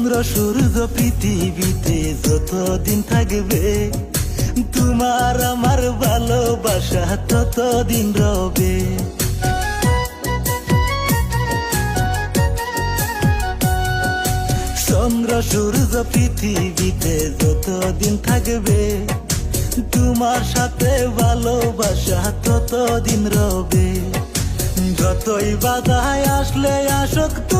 চন্দ্র, সূর্য, পৃথিবীতে যতদিন থাকবে, তোমার আমার ভালোবাসা ততদিন রবে। চন্দ্র, সূর্য, পৃথিবীতে যতদিন থাকবে, তোমার সাথে ভালোবাসা ততদিন রবে। যতই বাধায় আসলে আসক্ত